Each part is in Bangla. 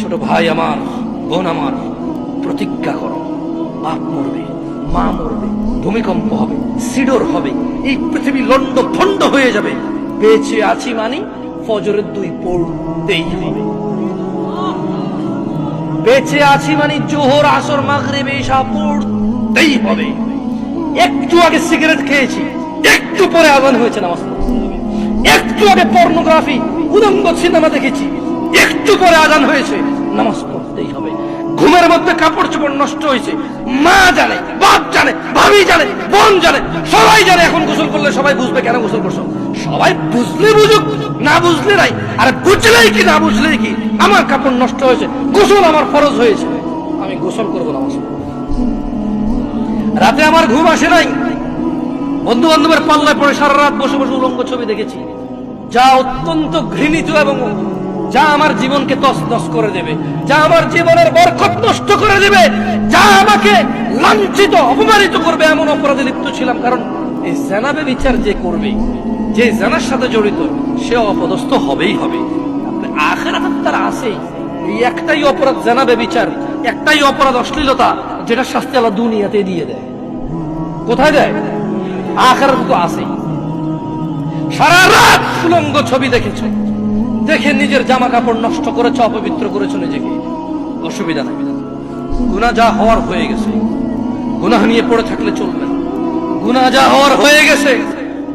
ছোট ভাই আমার, বোন আমার, প্রতিজ্ঞা করো, বাপ মরবে, মা মরবে, ভূমিকম্প হবে, সিডর হবে, এই পৃথিবী লন্ড ভন্ড হয়ে যাবে। বেঁচে আছি মানি, ফজরের দুই পড়তেই হবে। বেঁচে আছি মানে জোহর, আসর, মাগরিব এসা পড়তেই হবে। একটু আগে সিগারেট খেয়েছি, একটু পরে আগুন হয়েছে নামাজ একটু আগে পর্নোগ্রাফি, উদঙ্গ সিনেমা দেখেছি। একটু পরে আজান হয়েছে। নামাজ পড়তেই হবে। ঘুমের মধ্যে কাপড় চোপড় নষ্ট হয়েছে। মা জানে, বাপ জানে, ভাবি জানে, বোন জানে, সবাই জানে এখন গোসল করলে সবাই বুঝবে কেন গোসল করছ। সবাই বুঝলে বুঝুক, না বুঝলে নাই। আর বুঝলেই কি, না বুঝলেই কি? আমার কাপড় নষ্ট হয়েছে, গোসল আমার ফরজ হয়েছে। আমি গোসল করব নামাজ রাতে আমার ঘুম আসে নাই। বন্ধু বান্ধবের পাল্লায় পড়ে সারা রাত বসে বসে উলঙ্গ ছবি দেখেছি। যা অত্যন্ত ঘৃণিত এবং যা আমার জীবনকে তস তস করে দেবে, যা আমার জীবনের বরকত নষ্ট করে দেবে, যা আমাকে লাঞ্ছিত, অপমানিত করবে, এমন অপরাধে লিপ্ত ছিলাম। কারণ এই জানাবে বিচার যে করবে, যে জানার সাথে জড়িত, সে অপদস্থ হবেই হবে। তার এই একটাই অপরাধ জানাবে বিচার একটাই অপরাধ অশ্লীলতা, যেটা শাস্তি আল্লাহ দুনিয়াতে দিয়ে দেয়। কোথায় দেয়? আখেরাত তো আছেই। সারা রাত সুলঙ্গ ছবি দেখেছ। দেখে নিজের জামা কাপড় নষ্ট করেছ, অপবিত্র করেছ নিজেকে। অসুবিধা নাই। গুণা যা হওয়ার হয়ে গেছে। গুনাহ নিয়ে পড়ে থাকলে চলবে না। গুনাহ যা হওয়ার হয়ে গেছে,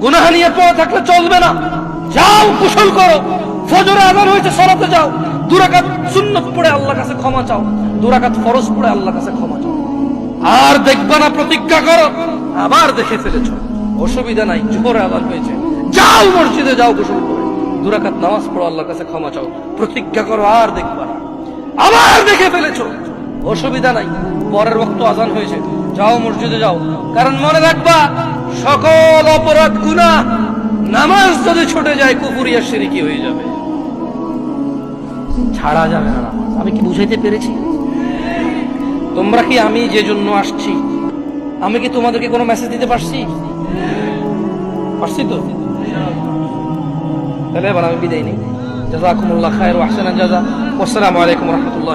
গুনাহ নিয়ে পড়ে থাকলে চলবে না। যাও, কুশল করো। ফজরে আজান হয়েছে সরাতে যাও। দুরাকাত সুন্নত পড়ে আল্লাহর কাছে ক্ষমা চাও। দুরাকাত ফরজ পড়ে আল্লাহর কাছে ক্ষমা চাও। আর দেখবা না, প্রতিজ্ঞা করো। আবার দেখে ফেলেছ। অসুবিধা নাই, জোহরে আজান হয়েছে। যাও মসজিদে যাও গোসল করে। দুরাকাত নামাজ পড়ো, আল্লাহর কাছে ক্ষমা চাও। প্রতিজ্ঞা করো, আর দেখবা আবার দেখে ফেলেছো। অসুবিধা নাই। পরের বক্ত আজান হয়েছে। যাও মসজিদে যাও। কারণ মনে রাখবা, সকল অপরাধ, গুনাহ, নামাজ যদি ছুটে যায় কুপুরিয়া সিরিকি হয়ে যাবে। ছাড়া যাবে না নামাজ। আমি কি বুঝাইতে পেরেছি? তোমরা কি আমি যে জন্য আসছি? আমি কি তোমাদেরকে কোনো মেসেজ দিতে পারছি? পারছি তো? তাহলে এবার আমি বিদায় নেই জাজাকুমুল্লাহ খায়ের ওয়াহসানা জাজা আসসালামু আলাইকুম রহমতুল্লাহ